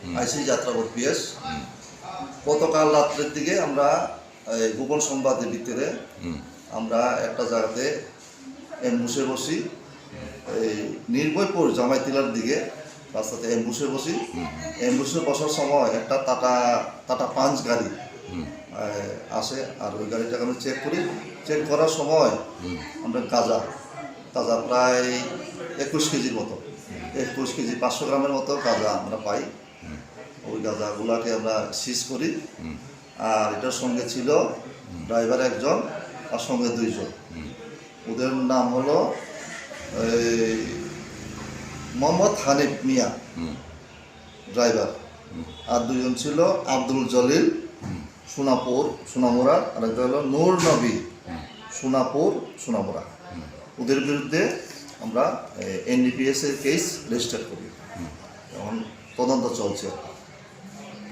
আইসি যাত্রা যাত্রাবাদ পিএস গতকাল রাত্রের দিকে আমরা গোপন সংবাদের ভিতরে আমরা একটা জায়গাতে এম্বুসে বসি। এই নির্ভয়পুর জামাইতিলার দিকে রাস্তাতে এম্বুসে বসি। এম্বুসে বসার সময় একটা টাটা টাটা পাঞ্চ গাড়ি আসে আর ওই গাড়িটাকে আমি চেক করি। চেক করার সময় আমরা গাঁজা গাঁজা প্রায় একুশ কেজির মতো। একুশ কেজি পাঁচশো গ্রামের মতো গাঁজা আমরা পাই। ওই গাঁজাগুলাকে আমরা সিজ করি। আর এটার সঙ্গে ছিল ড্রাইভার একজন আর সঙ্গে দুইজন। ওদের নাম হলো মোহাম্মদ হানিফ মিয়া ড্রাইভার আর দুজন ছিল আব্দুল জলিল, সোনাপুর, সোনামুরা। আর একটা হলো নূর নবী, সোনাপুর, সোনামুরা। ওদের বিরুদ্ধে আমরা এনডিপিএস এর কেস রেজিস্টার করি। এখন তদন্ত চলছে